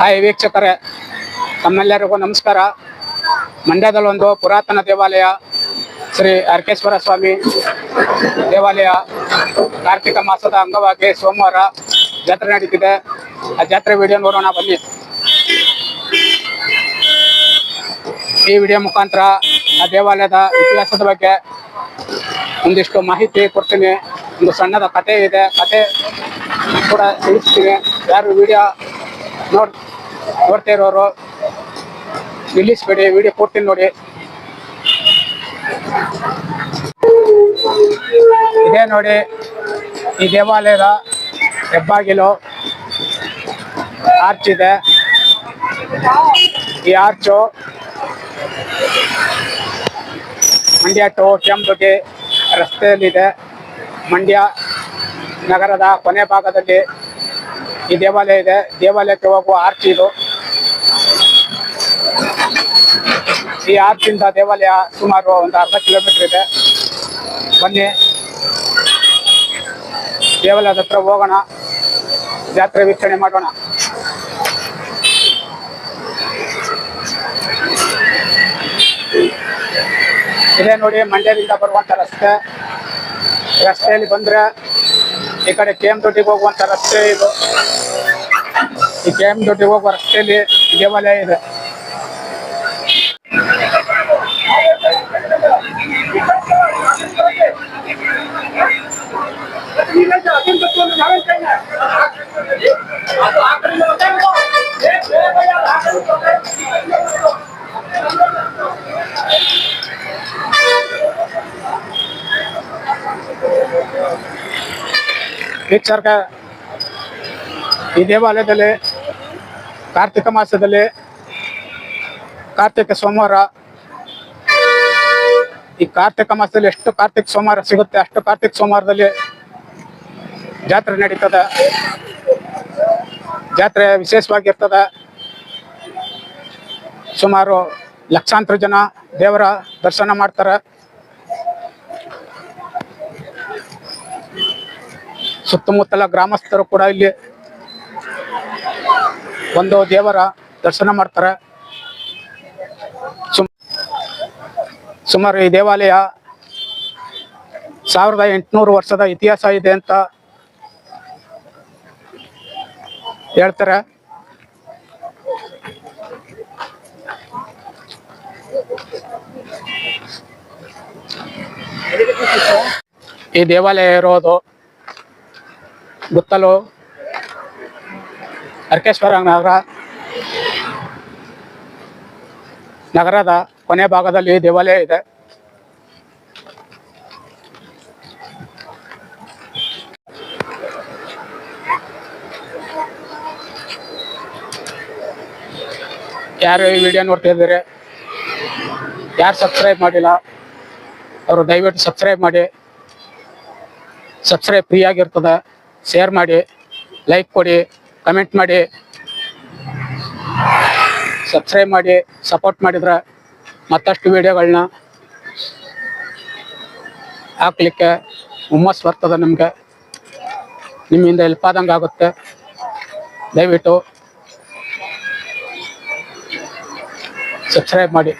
Hi ವೀಕ್ಷಕರೇ, ತಮ್ಮೆಲ್ಲರಿಗೂ ನಮಸ್ಕಾರ. ಮಂಡ್ಯದಲ್ಲೊಂದು ಪುರಾತನ ದೇವಾಲಯ, ಶ್ರೀ ಅರ್ಕೇಶ್ವರ ಸ್ವಾಮಿ ದೇವಾಲಯ. ಕಾರ್ತಿಕ ಮಾಸದ ಅಂಗವಾಗಿ ಸೋಮವಾರ ಜಾತ್ರೆ ನಡೀತಿದೆ. ಆ ಜಾತ್ರೆ ವಿಡಿಯೋ ನೋಡೋಣ, ಬನ್ನಿ. ಈ ವಿಡಿಯೋ ಮುಖಾಂತರ ಆ ದೇವಾಲಯದ ಇತಿಹಾಸದ ಬಗ್ಗೆ ಒಂದಿಷ್ಟು ಮಾಹಿತಿ ಕೊಡ್ತೀನಿ. ಒಂದು ಸಣ್ಣದ ಕತೆ ಇದೆ. ಕತೆ ಕೂಡ ತಿಳಿಸ್ತೀನಿ. ಯಾರು ವಿಡಿಯೋ ನೋಡ್ ನೋಡ್ತಾ ಇರೋರು, ನಿಲ್ಲಿಸ್ಬೇಡಿ ವಿಡಿಯೋ ಪೂರ್ತಿ ನೋಡಿ. ಇದೇ ನೋಡಿ, ಈ ದೇವಾಲಯದ ಹೆಬ್ಬಾಗಿಲು. ಆರ್ಚ್ ಇದೆ. ಈ ಆರ್ಚು ಮಂಡ್ಯ ಟು ಕೆಂಪುಗೆ ರಸ್ತೆಯಲ್ಲಿದೆ. ಮಂಡ್ಯ ನಗರದ ಕೊನೆ ಭಾಗದಲ್ಲಿ ಈ ದೇವಾಲಯ ಇದೆ. ದೇವಾಲಯಕ್ಕೆ ಹೋಗುವ ಆರ್ಚ್ ಇದು. ಈ ಆರ್ಚಿಂದ ದೇವಾಲಯ ಸುಮಾರು ಒಂದು ಅರ್ಧ ಕಿಲೋಮೀಟರ್ ಇದೆ. ಬನ್ನಿ. ದೇವಾಲಯದ ಹತ್ರ ಹೋಗೋಣ. ಜಾತ್ರೆ ವೀಕ್ಷಣೆ ಮಾಡೋಣ. ಇದೇ ನೋಡಿ, ಮಂಡ್ಯದಿಂದ ಬರುವಂತ ರಸ್ತೆ. ರಸ್ತೆಯಲ್ಲಿ ಬಂದ್ರೆ ಈ ಕಡೆ ಕೆಎಂ ದೊಡ್ಡಿಗೆ ಹೋಗುವಂತ ರಸ್ತೆ ಇದು. ಈ ಕೆ ಎಂ ದೊಡ್ಡಿಗೆ ಹೋಗುವ ರಸ್ತೆಯಲ್ಲಿ ದೇವಾಲಯ ಇದೆ ವೀಕ್ಷಕ ಈ ದೇವಾಲಯದಲ್ಲಿ ಕಾರ್ತಿಕ ಮಾಸದಲ್ಲಿ ಕಾರ್ತಿಕ ಸೋಮವಾರ. ಈ ಕಾರ್ತಿಕ ಮಾಸದಲ್ಲಿ ಎಷ್ಟು ಕಾರ್ತಿಕ ಸೋಮವಾರ ಸಿಗುತ್ತೆ, ಅಷ್ಟು ಕಾರ್ತಿಕ ಸೋಮವಾರದಲ್ಲಿ ಜಾತ್ರೆ ನಡೀತದ. ಜಾತ್ರೆ ವಿಶೇಷವಾಗಿರ್ತದ. ಸುಮಾರು ಲಕ್ಷಾಂತರ ಜನ ದೇವರ ದರ್ಶನ ಮಾಡ್ತಾರೆ. ಸುತ್ತಮುತ್ತಲ ಗ್ರಾಮಸ್ಥರು ಕೂಡ ಇಲ್ಲಿ ಒಂದು ದೇವರ ದರ್ಶನ ಮಾಡ್ತಾರೆ. ಸುಮ್- ಸುಮಾರು ಈ ದೇವಾಲಯ ಸಾವಿರದ ಎಂಟುನೂರು ವರ್ಷದ ಇತಿಹಾಸ ಇದೆ ಅಂತ ಹೇಳ್ತಾರೆ. ಈ ದೇವಾಲಯ ಇರೋದು ಗುತ್ತಲು ಅರ್ಕೇಶ್ವರ ನಗರ, ನಗರದ ಕೊನೆ ಭಾಗದಲ್ಲಿ ದೇವಾಲಯ ಇದೆ. ಯಾರು ಈ ವಿಡಿಯೋ ನೋಡ್ತಾ ಇದ್ದಾರೆ? ಯಾರು ಸಬ್ಸ್ಕ್ರೈಬ್ ಮಾಡಿಲ್ಲ? ಅವರು ದಯವಿಟ್ಟು ಸಬ್ಸ್ಕ್ರೈಬ್ ಮಾಡಿ. ಸಬ್ಸ್ಕ್ರೈಬ್ ಫ್ರೀ ಆಗಿರ್ತದೆ. ಶೇರ್ ಮಾಡಿ. ಲೈಕ್ ಕೊಡಿ. ಕಮೆಂಟ್ ಮಾಡಿ, ಸಬ್ಸ್ಕ್ರೈಬ್ ಮಾಡಿ, ಸಪೋರ್ಟ್ ಮಾಡಿದ್ರೆ ಮತ್ತಷ್ಟು ವಿಡಿಯೋಗಳನ್ನ ಹಾಕ್ಲಿಕ್ಕೆ ಹುಮ್ಮಸ್ ಬರ್ತದೆ ನಿಮಗೆ. ನಿಮ್ಮಿಂದ ಹೆಲ್ಪ್ ಆದಂಗೆ ಆಗುತ್ತೆ. ದಯವಿಟ್ಟು ಸಬ್ಸ್ಕ್ರೈಬ್ ಮಾಡಿ.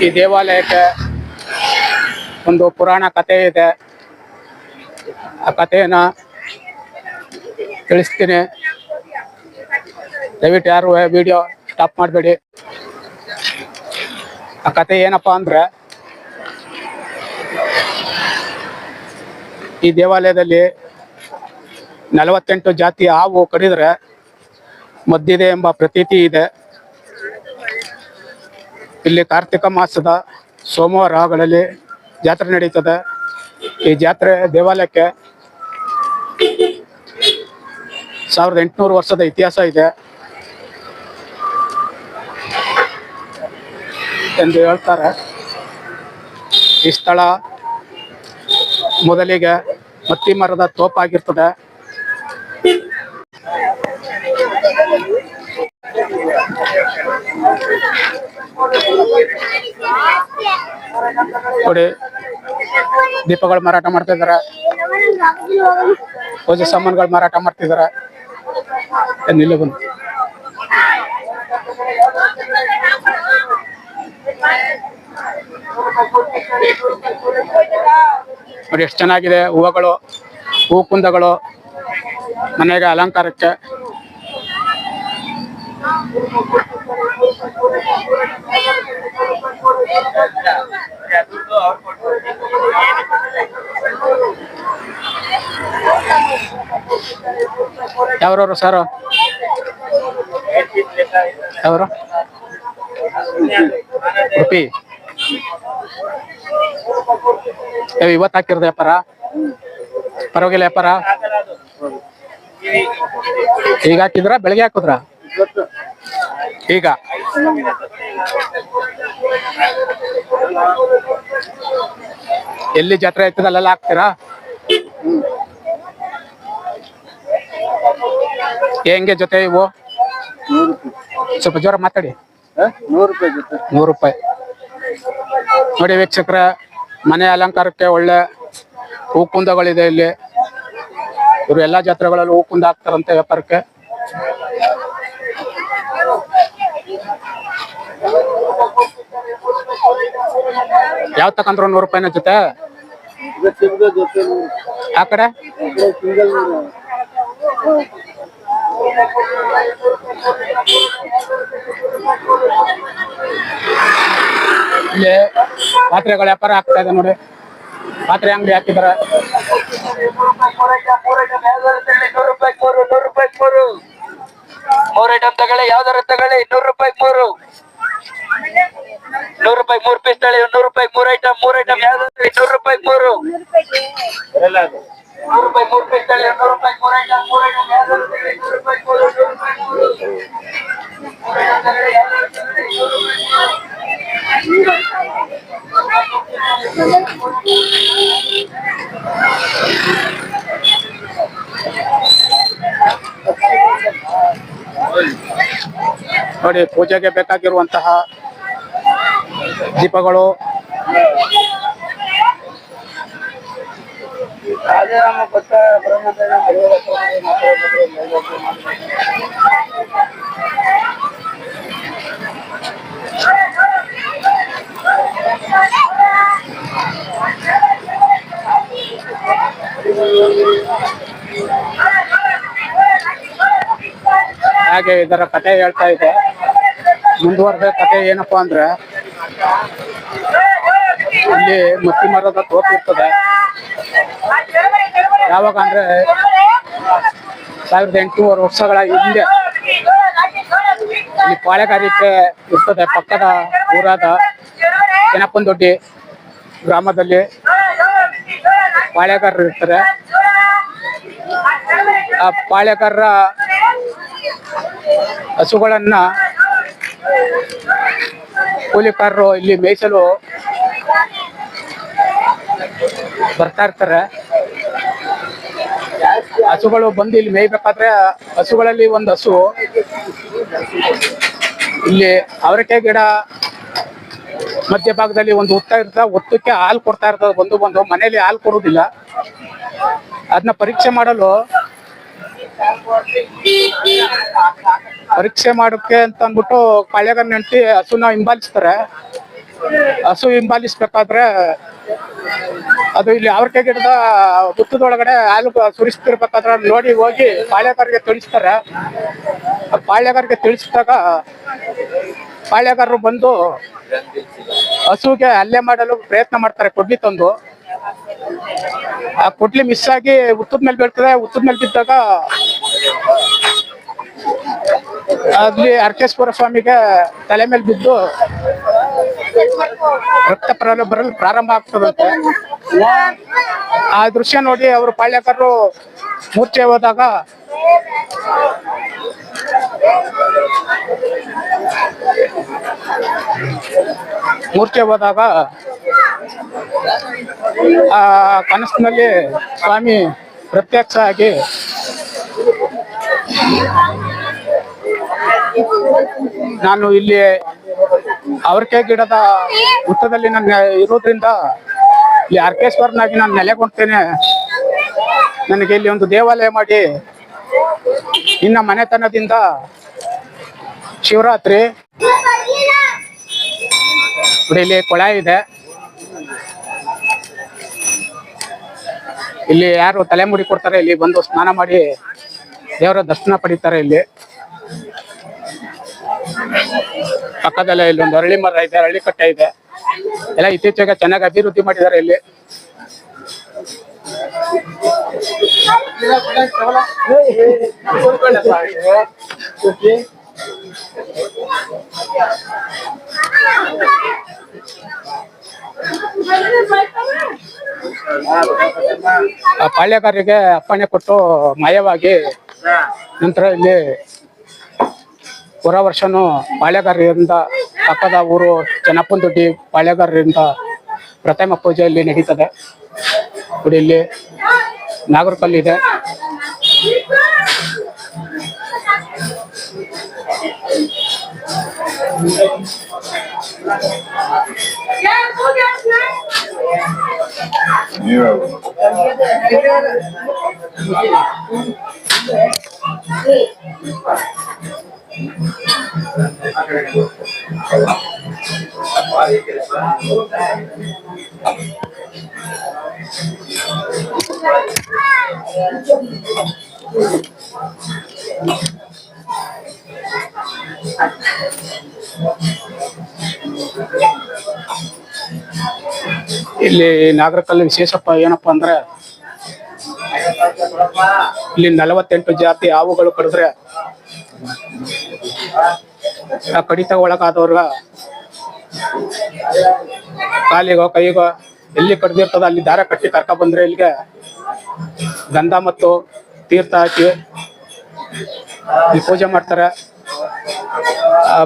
ಈ ದೇವಾಲಯಕ್ಕೆ ಒಂದು ಪುರಾಣ ಕಥೆ ಇದೆ. ಆ ಕಥೆಯನ್ನ ತಿಳಿಸ್ತೀನಿ. ದಯವಿಟ್ಟು ಯಾರು ವಿಡಿಯೋ ಸ್ಟಾಪ್ ಮಾಡಬೇಡಿ. ಆ ಕಥೆ ಏನಪ್ಪಾ ಅಂದ್ರೆ, ಈ ದೇವಾಲಯದಲ್ಲಿ ನಲವತ್ತೆಂಟು ಜಾತಿ ಹಾವು ಕಡಿದ್ರೆ ಮದ್ದಿದೆ ಎಂಬ ಪ್ರತೀತಿ ಇದೆ. ಇಲ್ಲಿ ಕಾರ್ತಿಕ ಮಾಸದ ಸೋಮವಾರಗಳಲ್ಲಿ ಜಾತ್ರೆ ನಡೀತದೆ. ಈ ಜಾತ್ರೆ ದೇವಾಲಯಕ್ಕೆ ಸಾವಿರದ ಎಂಟುನೂರು ವರ್ಷದ ಇತಿಹಾಸ ಇದೆ. ಎಂದು ಹೇಳ್ತಾರೆ. ಈ ಸ್ಥಳ ಮೊದಲಿಗೆ ಮತ್ತಿ ಮರದ ತೋಪಾಗಿರ್ತದೆ ನೋಡಿ ದೀಪಗಳು ಮಾರಾಟ ಮಾಡ್ತಾ ಇದಾರೆ ಪೂಜೆ ಸಾಮಾನುಗಳು ಮಾರಾಟ ಮಾಡ್ತಿದಾರೆ. ನಿಲ್ಲ ಬಂದು? ನೋಡಿ ಎಷ್ಟು ಚೆನ್ನಾಗಿದೆ ಹೂವುಗಳು, ಹೂ ಕುಂದಗಳು, ಮನೆಗೆ ಅಲಂಕಾರಕ್ಕೆ. ಯಾವ್ರವ್ರು ಸರ್? ಯಾವರು? ಉಡುಪಿ. ಏ, ಇವತ್ತು ಹಾಕಿರೋದು ವ್ಯಾಪಾರ? ಪರವಾಗಿಲ್ಲ ವ್ಯಾಪಾರ? ಈಗ ಹಾಕಿದ್ರ? ಬೆಳಗ್ಗೆ ಹಾಕಿದ್ರ? ಈಗ. ಎಲ್ಲಿ ಜಾತ್ರೆ ಆಯ್ತದ ಅಲ್ಲೆಲ್ಲ ಹಾಕ್ತೀರಾ? ಹೆಂಗೆ ಜೊತೆ ಇವು? ಸ್ವಲ್ಪ ಜೋರ ಮಾತಾಡಿ. ನೂರು ರೂಪಾಯಿ. ನೋಡಿ ವೀಕ್ಷಕರ, ಮನೆ ಅಲಂಕಾರಕ್ಕೆ ಒಳ್ಳೆ ಹೂಕುಂದಗಳಿದೆ ಇಲ್ಲಿ. ಇವರು ಎಲ್ಲಾ ಜಾತ್ರೆಗಳಲ್ಲಿ ಹೂಕುಂದ ಹಾಕ್ತಾರಂತೆ ವ್ಯಾಪಾರಕ್ಕೆ. ಯಾವ ತಕಂದ್ರು ನೂರು ರೂಪಾಯಿ ನೂರು ಆ ಕಡೆ? ಇಲ್ಲಿ ಪಾತ್ರೆಗಳ ವ್ಯಾಪಾರ ಆಗ್ತಾ ಇದೆ ನೋಡಿ. ಪಾತ್ರೆ ಅಂಗಡಿ ಹಾಕಿದಾರೆ ನೂರು ರೂಪಾಯಿ ಮೂರು ಮೂರ್ ಐಟಮ್ ತಗೊಳ್ಳಿ, ಯಾವ್ದಾರ ತಗೊಳ್ಳಿ, ನೂರು ರೂಪಾಯಿ ಮೂರು. ನೂರು ರೂಪಾಯಿ ಮೂರ್ ಪೀಸ್ ತಗೊಳ್ಳಿ ನೂರು ರೂಪಾಯಿ ಮೂರ್ ಐಟಮ್ ಮೂರ್ ಐಟಮ್ ಯಾವ್ದಾದ್ರು ನೂರು ರೂಪಾಯಿ ಮೂರು ನೂರು ರೂಪಾಯಿ ಮೂರ್ ಪೀಸ್ ತಗೊಳ್ಳಿ ನೂರು ರೂಪಾಯಿ ಮೂರ್ ಐಟಮ್ ಮೂರ್ ಐಟಮ್ ಯಾವ್ದಾದ್ರು ತಗೊಳ್ಳಿ ನೂರು ರೂಪಾಯಿ ಮೂರು ನೂರು ರೂಪಾಯಿ ಮೂರು ಮೂರ್ item ತಗೊಳ್ಳಿ, ಯಾವ್ದಾದ್ರು ತಗೊಳ್ಳಿ, ನೂರು ರೂಪಾಯಿ ಮೂರು. ನೋಡಿ ಪೂಜೆಗೆ ಬೇಕಾಗಿರುವಂತಹ ದೀಪಗಳು. ಹಾಗೆ ಇದರ ಕಥೆ ಹೇಳ್ತಾ ಇದೆ. ಮುಂದುವರೆದ ಕತೆ ಏನಪ್ಪಾ ಅಂದ್ರೆ ಇಲ್ಲಿ ಮತ್ತಿ ಮರದ ತೋಪ ಇರ್ತದೆ. ಯಾವಾಗ ಅಂದ್ರೆ ಸಾವಿರದ ಎಂಟುನೂರು ವರ್ಷಗಳ ಹಿಂದೆ ಇಲ್ಲಿ ಪಾಳೆಗಾರಿಕೆ ಇರ್ತದೆ. ಪಕ್ಕದ ಊರಾದ ಚೆನ್ನಪ್ಪನದೊಡ್ಡಿ ಗ್ರಾಮದಲ್ಲಿ ಪಾಳೆಗಾರರು ಇರ್ತಾರೆ. ಆ ಪಾಳೆಗಾರರ ಹಸುಗಳನ್ನ ಕೂಲಿಕಾರರು ಇಲ್ಲಿ ಮೇಯಿಸಲು ಬರ್ತಾ ಇರ್ತಾರೆ. ಹಸುಗಳು ಬಂದು ಇಲ್ಲಿ ಮೇಯ್ಬೇಕಾದ್ರೆ ಹಸುಗಳಲ್ಲಿ ಒಂದು ಹಸು. ಇಲ್ಲಿ ಅವರೆಕಾಯಿ ಗಿಡ, ಮಧ್ಯಭಾಗದಲ್ಲಿ ಒಂದು ಹುತ್ತ ಇರ್ತದೆ. ಹುತ್ತಕ್ಕೆ ಹಾಲು ಕೊಡ್ತಾ ಇರ್ತದೆ. ಬಂದು ಬಂದು ಮನೆಯಲ್ಲಿ ಹಾಲು ಕೊಡುವುದಿಲ್ಲ. ಅದನ್ನ ಪರೀಕ್ಷೆ ಮಾಡಲು ಪರೀಕ್ಷೆ ಮಾಡೋಕೆ ಅಂತ ಅಂದ್ಬಿಟ್ಟು ಕಳೆಗನ್ ನೆಂಟಿ ಹಸುನ ಹಿಂಬಾಲಿಸ್ತಾರೆ. ಹಸು ಹಿಂಬಾಲಿಸ್ಬೇಕಾದ್ರೆ ಅದು ಇಲ್ಲಿ ಅವ್ರಕೆ ಗಿಡದ ಹುತ್ತದೊಳಗಡೆ ಹಾಲು ಸುರಿಸ್ತಿರ್ಬೇಕಾದ್ರೆ ನೋಡಿ ಹೋಗಿ ಪಾಳ್ಯಗಾರಿಗೆ ತಿಳಿಸ್ತಾರೆ. ಪಾಳ್ಯಗಾರರಿಗೆ ತಿಳಿಸಿದಾಗ ಪಾಳ್ಯಗಾರರು ಬಂದು ಹಸುಗೆ ಹಲ್ಲೆ ಮಾಡಲು ಪ್ರಯತ್ನ ಮಾಡ್ತಾರೆ, ಕೊಡ್ಲಿ ತಂದು. ಆ ಕೊಡ್ಲಿ ಮಿಸ್ ಆಗಿ ಹುತ್ತದ ಮೇಲೆ ಬೀಳ್ತದೆ ಹುತ್ತದ ಮೇಲೆ ಬಿದ್ದಾಗ ಅಲ್ಲಿ ಅರ್ಕೇಶ್ವರ ಸ್ವಾಮಿಗೆ ತಲೆ ಮೇಲೆ ಬಿದ್ದು ರಕ್ತ ಪ್ರಲ ಬರಲು ಪ್ರಾರಂಭ ಆಗ್ತದಂತೆ. ಆ ದೃಶ್ಯ ನೋಡಿ ಅವರು ಪಾಳ್ಯಕರು ಮೂರ್ಛೆ ಹೋದಾಗ ಮೂರ್ಛೆ ಹೋದಾಗ ಆ ಕನಸಿನಲ್ಲಿ ಸ್ವಾಮಿ ಪ್ರತ್ಯಕ್ಷ ಆಗಿ ನಾನು ಇಲ್ಲಿ ಅವ್ರಕೆ ಗಿಡದ ಹುತ್ತದಲ್ಲಿ ನಾನು ಇರೋದ್ರಿಂದ ಈ ಅರ್ಕೇಶ್ವರನಾಗಿ ನಾನು ನೆಲೆಗೊಂಡ್ತೇನೆ ನನಗೆ ಇಲ್ಲಿ ಒಂದು ದೇವಾಲಯ ಮಾಡಿ. ಇನ್ನ ಮನೆತನದಿಂದ ಶಿವರಾತ್ರಿ. ಇಲ್ಲಿ ಕೊಳ ಇದೆ. ಇಲ್ಲಿ ಯಾರು ತಲೆಮುಡಿ ಕೊಡ್ತಾರೆ, ಇಲ್ಲಿ ಬಂದು ಸ್ನಾನ ಮಾಡಿ ದೇವರ ದರ್ಶನ ಪಡಿತಾರೆ ಇಲ್ಲಿ. ಪಕ್ಕದಲ್ಲೇ ಇಲ್ಲೊಂದು ಅರಳಿ ಮರ ಇದೆ ಅರಳಿ ಕಟ್ಟೆ ಇದೆ. ಎಲ್ಲ ಇತ್ತೀಚೆಗೆ ಚೆನ್ನಾಗಿ ಅಭಿವೃದ್ಧಿ ಮಾಡಿದ್ದಾರೆ ಇಲ್ಲಿ. ಪಾಳ್ಯಗಾರರಿಗೆ ಅಪ್ಪಣೆ ಕೊಟ್ಟು ಮಾಯವಾಗಿ ನಂತರ ಇಲ್ಲಿ ಹೊರ ವರ್ಷನೂ ಪಾಳ್ಯಗಾರರಿಂದ ಪಕ್ಕದ ಊರು ಚೆನ್ನಪ್ಪನ ದೊಡ್ಡಿ ಪಾಳ್ಯಗಾರರಿಂದ ಪ್ರಥಮ ಪೂಜೆ ಇಲ್ಲಿ ನಡೀತದೆ. ನೋಡಿ ಇಲ್ಲಿ ನಾಗರಕಲ್ಲು ಇದೆ. ಇಲ್ಲಿ ನಾಗರಕಲ್ಲು ವಿಶೇಷಪ್ಪ ಏನಪ್ಪಾ ಅಂದ್ರೆ ಇಲ್ಲಿ ನಲವತ್ತೆಂಟು ಜಾತಿ ಹಾವುಗಳು ಕಡಿದ್ರೆ ಆ ಕಡಿತ ಒಳಗಾದವ್ರ ಕಾಲಿಗೋ, ಕೈಗೋ ಎಲ್ಲಿ ಕಡ್ದಿರ್ತದ ಅಲ್ಲಿ ದಾರ ಕಟ್ಟಿ ಕರ್ಕ ಬಂದ್ರೆ ಇಲ್ಲಿಗೆ ಗಂಧ ಮತ್ತು ತೀರ್ಥ ಹಾಕಿ ಇಲ್ಲಿ ಪೂಜೆ ಮಾಡ್ತಾರೆ.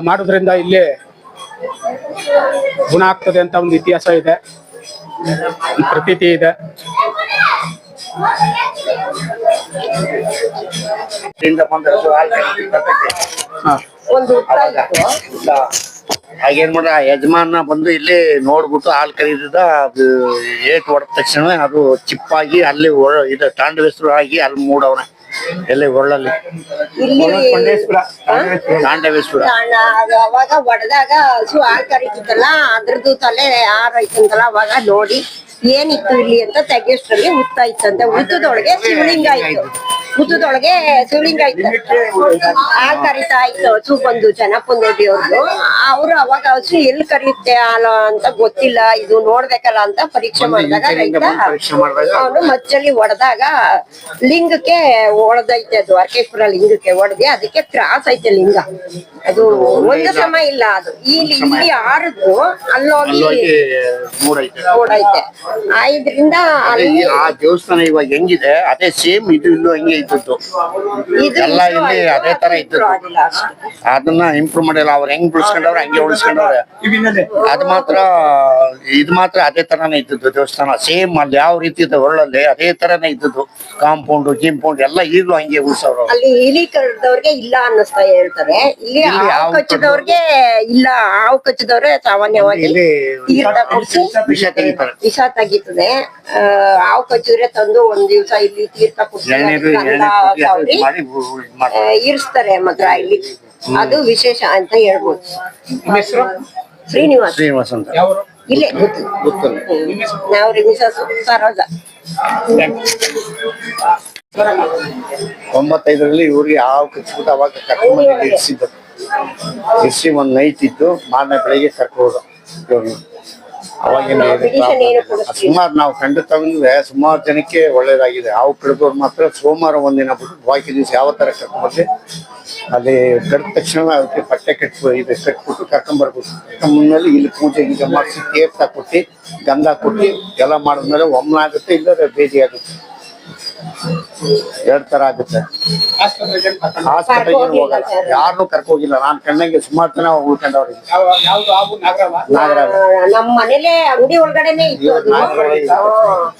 ಮಾಡೋದ್ರಿಂದ ಇಲ್ಲಿ ಗುಣ ಆಗ್ತದೆ ಅಂತ ಒಂದು ಇತಿಹಾಸ ಇದೆ. ಪ್ರತೀತಿ ಇದೆ. ಹಾಗೇನ್ ಮಾಡ ಯಜಮಾನ ಬಂದು ಇಲ್ಲಿ ನೋಡ್ಬಿಟ್ಟು ಹಾಲು ಕರೀದಿದ್ದ ಅದು ಏಟ್ ಹೊಡೆದ ತಕ್ಷಣ ಅದು ಚಿಪ್ಪಾಗಿ ಅಲ್ಲಿ ಇದು ತಾಂಡವೇಶ್ವರ ಆಗಿ ಅಲ್ಲಿ ಮೂಡವನ. ಎಲ್ಲಿ ಒಳ್ಳಲ್ಲಿ ಇಲ್ಲಿ ತಾಂಡವೇಶ್ವರ. ಅವಾಗ ಹೊಡೆದಾಗ ಹಸು ಹಾಲ್ ಕರಿತಿತ್ತಲ್ಲ ಅದ್ರದ್ದು ತಲೆ ಆರೈತಂತಲ್ಲ ಅವಾಗ ನೋಡಿ. ಏನಿತ್ತು ಇಲ್ಲಿ ಅಂತ ತೆಗಿಯೋಷ್ಟ್ರಲ್ಲಿ ಉತ್ತಾಯ್ತಂತೆ ಉತ್ತದೊಳಗೆ ಶಿವಲಿಂಗ ಇತ್ತು ಹುತ್ತದೊಳಗೆ ಶಿವಲಿಂಗ ಇತ್ತು. ಹಾಲ್ ಕರಿತಾ ಇತ್ತು. ಹಸು ಬಂದು ಅವರು ಅವ್ರದ್ದು ಅವ್ರು ಅವಾಗ ಹಸು ಎಲ್ಲಿ ಕರಿಯುತ್ತೆ ಅಲ್ಲ ಅಂತ ಗೊತ್ತಿಲ್ಲ. ಇದು ನೋಡ್ಬೇಕಲ್ಲ ಅಂತ ಪರೀಕ್ಷೆ ಮಾಡಿದಾಗ ರೈತ ಅವನು ಮಚ್ಚಲ್ಲಿ ಹೊಡೆದಾಗ ಲಿಂಗಕ್ಕೆ ಹೊಡೆದೈತೆ ಅದು ಅರ್ಕೇಶ್ವರ ಲಿಂಗಕ್ಕೆ ಹೊಡೆದಿ ಅದಕ್ಕೆ ತ್ರಾಸ್ ಐತೆ ಲಿಂಗ. ಅದು ಒಂದು ಸಮ ಇಲ್ಲ ಅದು. ಇಲ್ಲಿ ಇಲ್ಲಿ ಆರದ್ದು ಅಲ್ಲೋಗಿ ಓಡೈತೆ ಆ ಅಲ್ಲಿ ಆ ದೇವಸ್ಥಾನ ಇವಾಗ ಹೆಂಗಿದೆ ಅದೇ ಸೇಮ್ ಇದು ಇಲ್ಲೂ ಹಂಗೆ ಇದ್ದದ್ದು ಇದು ಎಲ್ಲ ಇಲ್ಲಿ ಅದೇ ತರ ಇದ್ದಿದ್ದು. ಅದನ್ನ ಇಂಪ್ರೂವ್ ಮಾಡಿಲ್ಲ. ಅವ್ರು ಹೆಂಗ್ ಬಿಡಿಸ್ಕೊಂಡವ್ರೆ ಹಂಗೆ ಉಳಿಸ್ಕೊಂಡವ್ರೆ. ಅದ್ ಮಾತ್ರ ಇದು ಮಾತ್ರ ಅದೇ ತರನೇ ಇದ್ದದ್ದು ದೇವಸ್ಥಾನ. ಸೇಮ್ ಅಲ್ಲಿ ಯಾವ ರೀತಿ ಇದೆ ಒಳ್ಳೆ ಅದೇ ತರನೇ ಇದ್ದದ್ದು. ಕಾಂಪೌಂಡ್ ಗಿಂಪೌಂಡ್ ಎಲ್ಲ ಈಗಲೂ ಹಂಗೆ ಉಳಿಸೋರು. ಅಲ್ಲಿ ಇಲಿ ಕಡ್ದವ್ರಿಗೆ ಇಲ್ಲ ಅನ್ನಿಸ್ತಾ ಹೇಳ್ತಾರೆ. ಇಲ್ಲಿ ಹಾವು ಕಚ್ಚಿದವ್ರಿಗೆ ಇಲ್ಲ. ಹಾವು ಕಚ್ಚಿದವ್ರೆ ಸಾಮಾನ್ಯವಾಗಿ ವಿಷ ತೆಗಿತಾರೆ. ವಿಷ ತೆಗಿತದೆ. ಹಾವು ಕಚ್ಚಿದ್ರೆ ತಂದು ಒಂದ್ ದಿವ್ಸ ಇಲ್ಲಿ ತೀರ್ಥ ಕೊಡ್ಸಿ ಇರಿಸ್ತಾರೆ ಮಾತ್ರ ಇಲ್ಲಿ. ಅದು ವಿಶೇಷ ಅಂತ ಹೇಳ್ಬೋದು. ಶ್ರೀನಿವಾಸ ಹೆಸರು? ಶ್ರೀನಿವಾಸ್. ಅಂತ. ಇಲ್ಲೇ. ನಾವು ಸರೋಜ. ತೊಂಬತ್ತೈದರಲ್ಲಿ ಇವ್ರಿಗೆ ಹಾವು ಕಚ್ಬಿಟ್ಟು ಅವಾಗ ಕರ್ಕೊಂಡು ಇರಿಸಿದ್ದರು ಇರಿಸಿದ್ದು. ಇರಿಸಿ ಒಂದು ನೈಟ್ ಇತ್ತು. ಮಾರನೇ ಬೆಳಿಗ್ಗೆ ಕರ್ಕೋದು ಇವ್ರನ್ನ ಕೊಡಿಸ್ತೀವಿ? ಸುಮಾರು ನಾವು ಕಂಡು ತಗೊಂಡ್ರೆ ಸುಮಾರು ಜನಕ್ಕೆ ಒಳ್ಳೇದಾಗಿದೆ. ಹಾವು ಕಡಿದವ್ರು ಮಾತ್ರ ಸೋಮವಾರ ಒಂದಿನ ಬಿಟ್ಟು ಬಾಕಿ ದಿವಸ ಯಾವ ತರ ಕರ್ಕೊಂಡ್ಬಂದು ಅಲ್ಲಿ ಕಡಿದ ತಕ್ಷಣ ಅದಕ್ಕೆ ಬಟ್ಟೆ ಕಟ್ಬ ಇದು ಕಟ್ಬಿಟ್ಟು ಕರ್ಕೊಂಬರ್ಬೇಕು. ಕರ್ಕೊಂಬಂದ್ಮೇಲೆ ಇಲ್ಲಿ ಪೂಜೆ ಗೀಜೆ ಮಾಡಿಸಿ ತೇರ್ತಾ ಕೊಟ್ಟು ಗಂಧ ಕೊಟ್ಟು ಎಲ್ಲ ಮಾಡಿದ್ಮೇಲೆ ಒಮ್ಮೆ ಆಗುತ್ತೆ ಇಲ್ಲದ್ರೆ ಬೇಜಿ ಆಗುತ್ತೆ. ಎರಡ್ ತರ ಆಗುತ್ತೆ. ಆಸ್ಪತ್ರೆಗೆ ಹಾಸ್ಪಿಟಲ್ಗೆ ಹೋಗಿಲ್ಲ ಯಾರನ್ನು ಕರ್ಕೋಗಿಲ್ಲ ನಾನ್ ಕಣ್ಣಂಗೆ ಸುಮಾರು ಜನ ಉಳ್ಕೊಂಡವ್ರಿ ನಾಗರಾಜ. ನಮ್ಮ ಮನೇಲೆ ಅಂಗಡಿ ಒಳಗಡೆನೆ ಇತ್ತು ಅದು.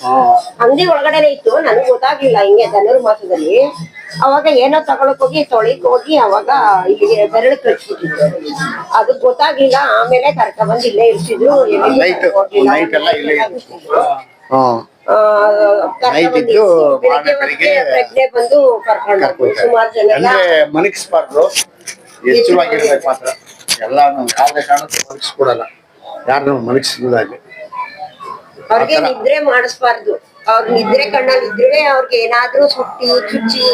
ಹಾ ಅಂಗಡಿ ಒಳಗಡೆನೆ ಇತ್ತು. ನನಗೆ ಗೊತ್ತಾಗ್ಲಿಲ್ಲ ಹಿಂಗೆ ಧನುರ್ಮಾಸದಲ್ಲಿ ಅವಾಗ ಏನೋ ತಗೊಳಕ್ ಹೋಗಿ ತೊಳಿಕ್ ಹೋಗಿ ಅವಾಗ ಇಲ್ಲಿಗೆ ಬೆರಳು ಕಟ್ಬಿಟ್ಟಿದ್ರು ಅದು ಗೊತ್ತಾಗ್ಲಿಲ್ಲ. ಆಮೇಲೆ ಬಂದು ಇಲ್ಲೇ ಇರ್ತಿದ್ರು. ಎಲ್ಲಿಗೂ ಕರ್ಕೊಂಡ್ ಹೋಗ್ಲಿಲ್ಲ. ಎಲ್ಲ ಇಲ್ಲೇ ಇರ್ತಿದ್ರು. ಹ್ಮ್ ಬಂದು ಇದ್ದು ಬೆಳಗ್ಗೆ ಮಾರನೇ ಬೆಳಿಗ್ಗೆ ಪ್ರಜ್ಞೆ ಬಂದು ಕರ್ಕೊಂಡು ಹೋದ್ರು. ಸುಮಾರು ಜನ ಎಲ್ಲ ಅಂದ್ರೆ ಮನಗಿಸ್ಬಾರ್ದು ಹೆಚ್ಚುವಾಗಿರ್ಬೇಕು ಮಾತ್ರ. ಎಲ್ಲ ಯಾವುದೇ ಕಾರಣಕ್ಕೂ ಮನಗಿಸ್ಕೊಡಲ್ಲ ಯಾರನ್ನು ಅಲ್ಲಿ. ಅವ್ರಿಗೆ ನಿದ್ರೆ ಮಾಡಿಸ್ಬಾರ್ದು. ಅವ್ರ ನಿದ್ರೆ ಕಣ್ಣಲ್ಲಿ ಇದ್ರೆ ಅವ್ರಿಗೆ ಏನಾದ್ರೂ ಸುಟ್ಟಿ ಚುಚ್ಚಿ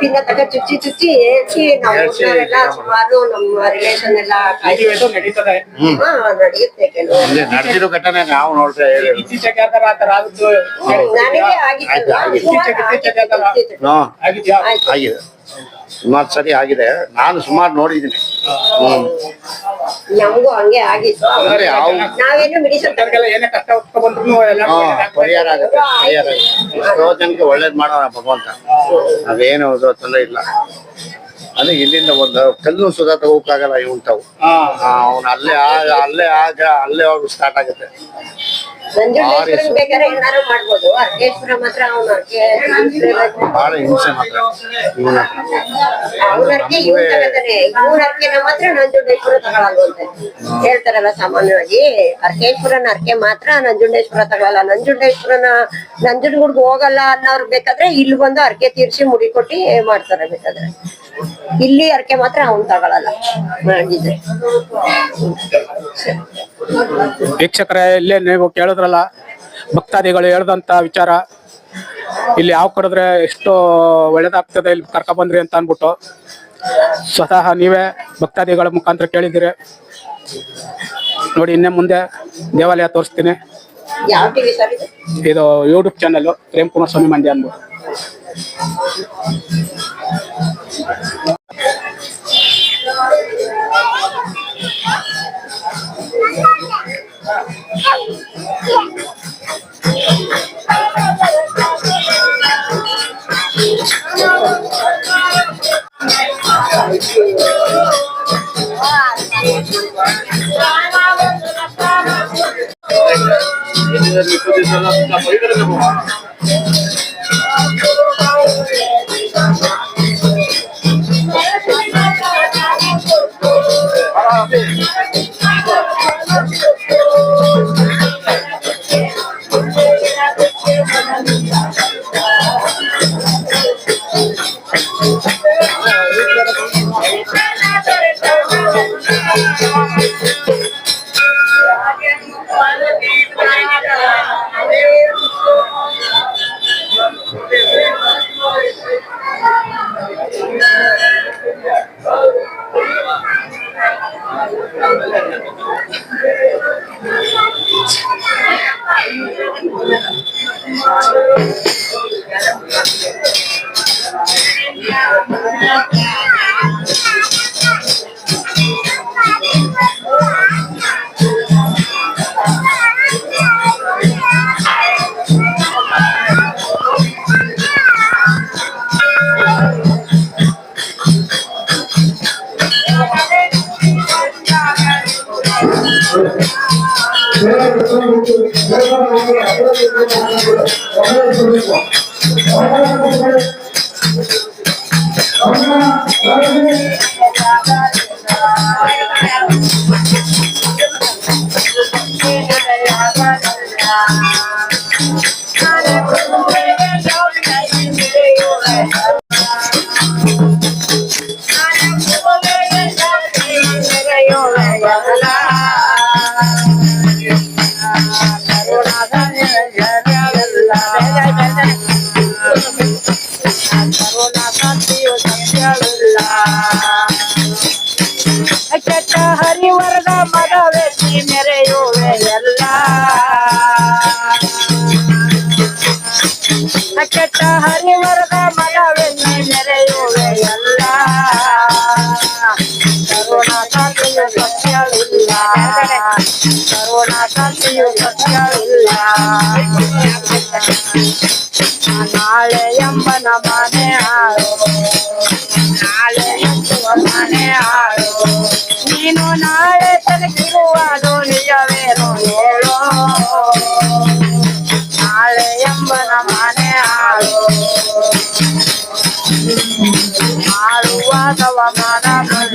ಪಿನ್ನ ತಗ ಚುಚ್ಚಿ ಚುಚ್ಚಿ ಏರ್ಸಿ ನಾವು ಸುಮಾರು ನಮ್ಮ ರಿಲೇಷನ್ ಎಲ್ಲ ನಡೆಯುತ್ತೆ ಕೆಲವು. ಘಟನೆ ನಾವು ನೋಡ್ತಾ ನನಗೆ ಆಗಿದೆ. ಸುಮಾರು ಸರಿ ಆಗಿದೆ. ನಾನು ಸುಮಾರು ನೋಡಿದ್ದೀನಿ. ಹ್ಮ್ ನಮಗೂ ಹಂಗೆ ಆಗಿತ್ತು. ಅಂದ್ರೆ ಯಾವ ನಾವೇನು ಮೆಡಿಸನ್ ಸರ್ಕಾರಕ್ಕೆಲ್ಲ ಏನೇ ಕಷ್ಟ ಬಂದ್ರು ಎಲ್ಲ ಹಾ ಪರಿಹಾರ ಆಗುತ್ತೆ ಪರಿಹಾರ ಆಗುತ್ತೆ. ಎಷ್ಟೋ ಜನಕ್ಕೆ ಒಳ್ಳೇದ್ ಮಾಡೋಣ ಭಗವಂತ. ಅದೇನು ಅದು ತೊಂದರೆ ಇಲ್ಲ. ಅದೇ ಇಲ್ಲಿಂದ ಒಂದು ಕಲ್ಲು ಸುಧಾ ತಗೋಕಾಗಲ್ಲ ಇವಂತಾವು ಹಾ. ಅವನು ಅಲ್ಲೇ ಆಗ ಅಲ್ಲೇ ಆಗ ಅಲ್ಲೇ ಹೋಗಿ ಸ್ಟಾರ್ಟ್ ಆಗುತ್ತೆ. ನಂಜುಂಡೇಶ್ವರನ್ ಬೇಕಾದ್ರೆ ಏನಾದ್ರು ಮಾಡ್ಬೋದು. ಅರ್ಕೇಶ್ವರ ಮಾತ್ರ ಅವನು ಬಹಳ ಹಿಂಸೆ ಮಾತ್ರ. ಇವನ ಅವ್ನ ಅರ್ಕೆ ಇವ್ನ್ ತಗೋತಾನೆ. ಅರ್ಕೆನ ಮಾತ್ರ ನಂಜುಂಡೇಶ್ವರ ತಗೊಳಲ್ವಂತೆ. ಹೇಳ್ತಾರಲ್ಲ ಸಾಮಾನ್ಯವಾಗಿ ಅರ್ಕೇಶ್ವರನ ಅರ್ಕೆ ಮಾತ್ರ ನಂಜುಂಡೇಶ್ವರ ತಗೊಳಲ್ಲ. ನಂಜುಂಡೇಶ್ವರನ ನಂಜನಗೂಡ್ಗೆ ಹೋಗಲ್ಲ ಅನ್ನೋರ್ ಬೇಕಾದ್ರೆ ಇಲ್ಲಿ ಬಂದು ಅರ್ಕೆ ತೀರ್ಸಿ ಮುಡಿ ಕೊಟ್ಟಿ ಮಾಡ್ತಾರೆ ಬೇಕಾದ್ರೆ. ಇಲ್ಲಿ ಅರ್ಕೆ ಮಾತ್ರ ಅವ್ನ್ ತಗೊಳಲ್ಲ. ಮಾಡಿದ್ರೆ. ವೀಕ್ಷಕರೇ ಇಲ್ಲೇ ನೀವು ಕೇಳಿದ್ರಲ್ಲ ಭಕ್ತಾದಿಗಳು ಹೇಳ್ದಂತ ವಿಚಾರ. ಇಲ್ಲಿ ಯಾವ ಕಡಿದ್ರೆ ಎಷ್ಟು ಒಳ್ಳೇದಾಗ್ತದೆ ಇಲ್ಲಿ ಕರ್ಕ ಬಂದ್ರಿ ಅಂತ ಅಂದ್ಬಿಟ್ಟು. ಸ್ವತಃ ನೀವೇ ಭಕ್ತಾದಿಗಳ ಮುಖಾಂತರ ಕೇಳಿದಿರಿ ನೋಡಿ ಇನ್ನೇ ಮುಂದೆ ದೇವಾಲಯ ತೋರಿಸ್ತೀನಿ. ಇದು? ಯೂಟ್ಯೂಬ್ ಚಾನಲ್ ಪ್ರೇಮ್ ಕುಮಾರ್ ಸ್ವಾಮಿ ಮಂಡ್ಯ ಅಂದ್ಬಿಟ್ಟು. Ini dari ah, dalam ah, boleh ah, ada ಕೆಟ್ಟ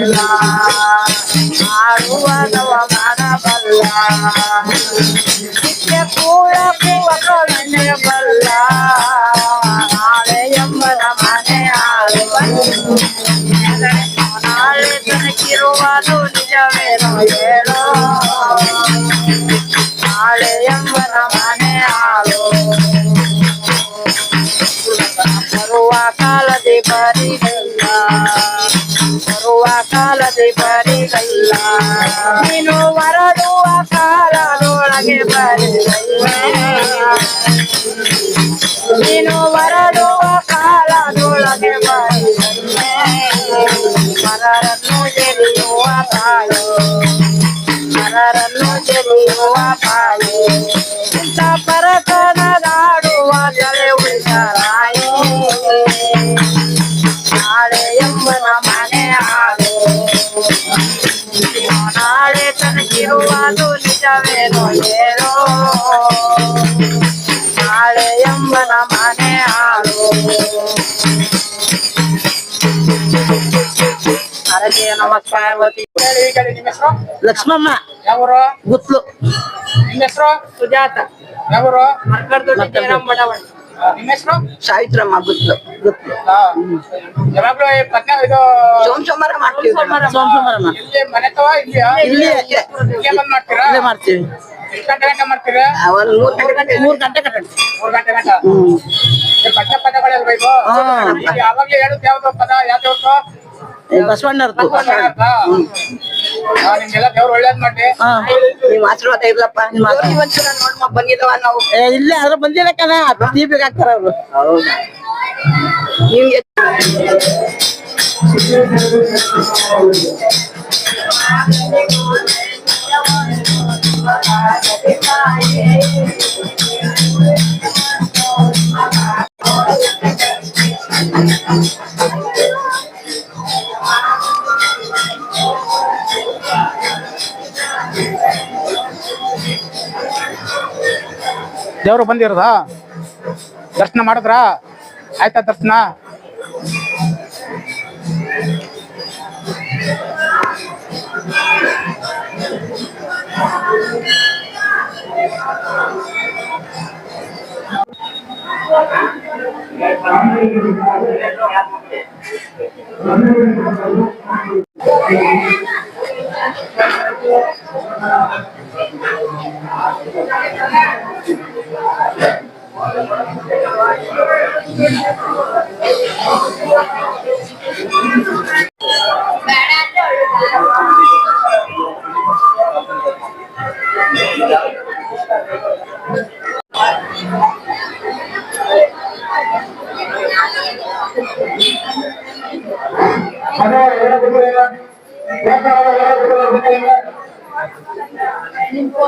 ಬಲ್ಲ ಆಡುವಾದವ ಮನ ಬಲ್ಲ ನಿತ್ಯ ಕೂಡ ಕೂವನೆ ಬಲ್ಲ ನಾಳೆ ಎಂಬನ ಮನೆ ಆಳು ನಾಳೆ ತನಕಿರುವುದು ನಿಜವೇನೋ ಹೇಳೋ ನಾಳೆ ಎಂಬನ ಮನೆ ಆಳು ಬರುವ ಕಾಲದೆ ಬರಿಗಲ್ಲ ಬರುವ ಬರಿಗಲ್ಲ ನೀನು ಹೊರಡುವ ಕಾಲದೊಳಗೆ ಬರಿಗಲ್ಲ ನೀನು ಹೊರಡುವ ಕಾಲದೊಳಗೆ ಬರಿಗಲ್ಲ ಮರರನ್ನು ಗೆಳೆಯುವ ತಾಯೋ ಮರರನ್ನು ಗೆಳೆಯುವ ತಾಯೋ ತನಗಿರುವುದು ನಿಜವೇನೋ ಹೇಳೋ ನಾಳೆ ಎಂಬನ ಮನೆ ಹೇಳಿ ನಿಮ್ಮ ಹೆಸರು ಲಕ್ಷ್ಮಮ್ಮ. ಯಾವರು? ಗುತ್ಲು. ನಿಮ್ಮ ಹೆಸರು? ಸುಜಾತ. ಯಾವರು? ಮರ್ಕಡ್ದೊಡ್ಡಿ ದೊಡ್ಡ ಬಡಾವಣೆ. ಸಾವಿತ್ರಮ್ಮ ಗುತ್ಲು ಗುತ್ಲು. ಸೋಮ ಸೋಮವಾರ ಮಾಡ್ತೀವಿ ಸೋಮ ಸೋಮವಾರ ಇಲ್ಲಿ ಮನೆ ತವ ಇಲ್ಲಿ ಇಲ್ಲಿ. ಇಲ್ಲೇ ಬಂದ್ ಮಾಡ್ತೀರಾ? ಇಲ್ಲೇ ಮಾಡ್ತೀವಿ. ಎಷ್ಟು ಗಂಟೆ ಗಂಟೆ ಮಾಡ್ತೀರಾ? ಒಂದ್ ಮೂರ್ ಗಂಟೆ ಮೂರ್ ಗಂಟೆ ಕಟ್ಟಂడి ಮೂರ್ ಗಂಟೆ ಗಂಟ ಈ ಪದ್ಯ ಪದಗಳಲ್ವಾ ಇದು ಹಾ. ಈಗ ಯಾವಾಗ್ಲೂ ಹೇಳುದು ಯಾವ್ದು ಪದ ಯಾವ್ದು? ಬಸವಣ್ಣರ್ದು. ನಿಮ್ ಆಶೀರ್ವಾದ ಇರ್ಲಪ್ಪ ನಿಮ್ ಒಂಚೂರ ನೋಡ್ಮ ಬಂದಿದವ ನಾವು. ಇಲ್ಲೇ ಆದ್ರೆ ಬಂದಿಲ್ಲ ಕಣ ದೀಪಿಗೆ ಹಾಕ್ತಾರ ಅವ್ರು. ನಿಮ್ಗೆ ದೇವ್ರು ಬಂದಿರೋದ? ದರ್ಶನ ಮಾಡಿದ್ರ? ಆಯ್ತಾ ದರ್ಶನ? Thank you.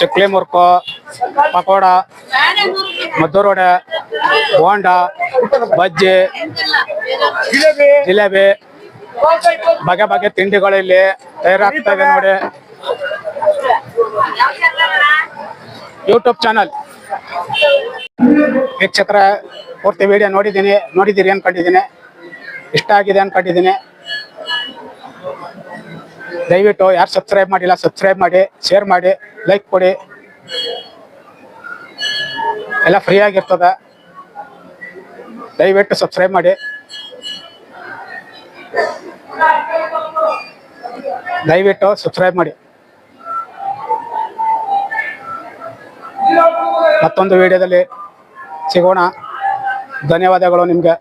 ಚಕ್ಲಿ ಮುರ್ಕು ಪಕೋಡ ಮದ್ದೂರೋಡೆ ಬೋಂಡ, ಬಜ್ಜಿ, ಜಿಲೇಬಿ, ಬಗೆ ಬಗೆ ತಿಂಡಿಗಳು ಇಲ್ಲಿ ತಯಾರಾಗ್ತವೆ ನೋಡಿ. ಯೂಟ್ಯೂಬ್ ಚಾನಲ್ ವೀಕ್ಷಕರ, ಪೂರ್ತಿ ವಿಡಿಯೋ ನೋಡಿದ್ದೀನಿ, ನೋಡಿದ್ದೀರಿ ಅನ್ಕೊಂಡಿದ್ದೀನಿ. ಇಷ್ಟ ಆಗಿದೆ ಅನ್ಕೊಂಡಿದ್ದೀನಿ. ದಯವಿಟ್ಟು ಯಾರು ಸಬ್ಸ್ಕ್ರೈಬ್ ಮಾಡಿಲ್ಲ ಸಬ್ಸ್ಕ್ರೈಬ್ ಮಾಡಿ ಶೇರ್ ಮಾಡಿ ಲೈಕ್ ಕೊಡಿ. ಎಲ್ಲ ಫ್ರೀ ಆಗಿರ್ತದ. ದಯವಿಟ್ಟು ಸಬ್ಸ್ಕ್ರೈಬ್ ಮಾಡಿ. ದಯವಿಟ್ಟು ಸಬ್ಸ್ಕ್ರೈಬ್ ಮಾಡಿ. ಮತ್ತೊಂದು ವಿಡಿಯೋದಲ್ಲಿ ಸಿಗೋಣ. ಧನ್ಯವಾದಗಳು ನಿಮ್ಗೆ.